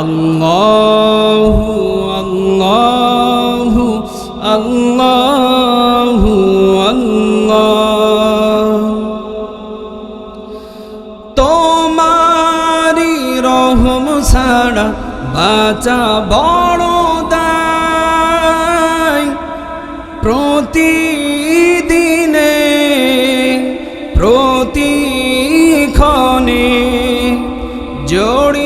আল্লাহু আল্লাহু আল্লাহু আল্লাহ তোমারি রহম ছাড়া বাঁচা বড় দায়। জড়িয়ে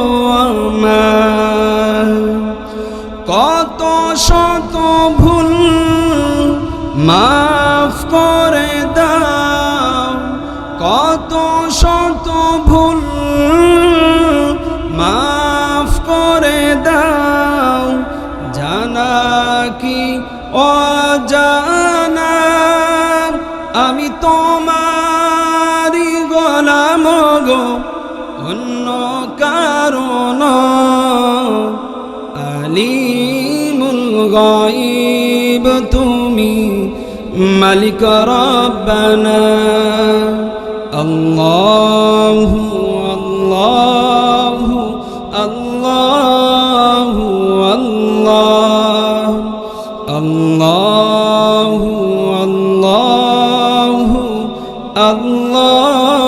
মাফ করে দাও, কত শত ভুল মাফ করে দাও, জানা কি অজানা? আমি তোমারি গোলাম গো, অন্য কারণ আলিমুল গাইব তুমি মালিক রব্বানা আল্লাহু আল্লাহু আল্লাহু আল্লাহ আল্লাহু আল্লাহু আল্লাহ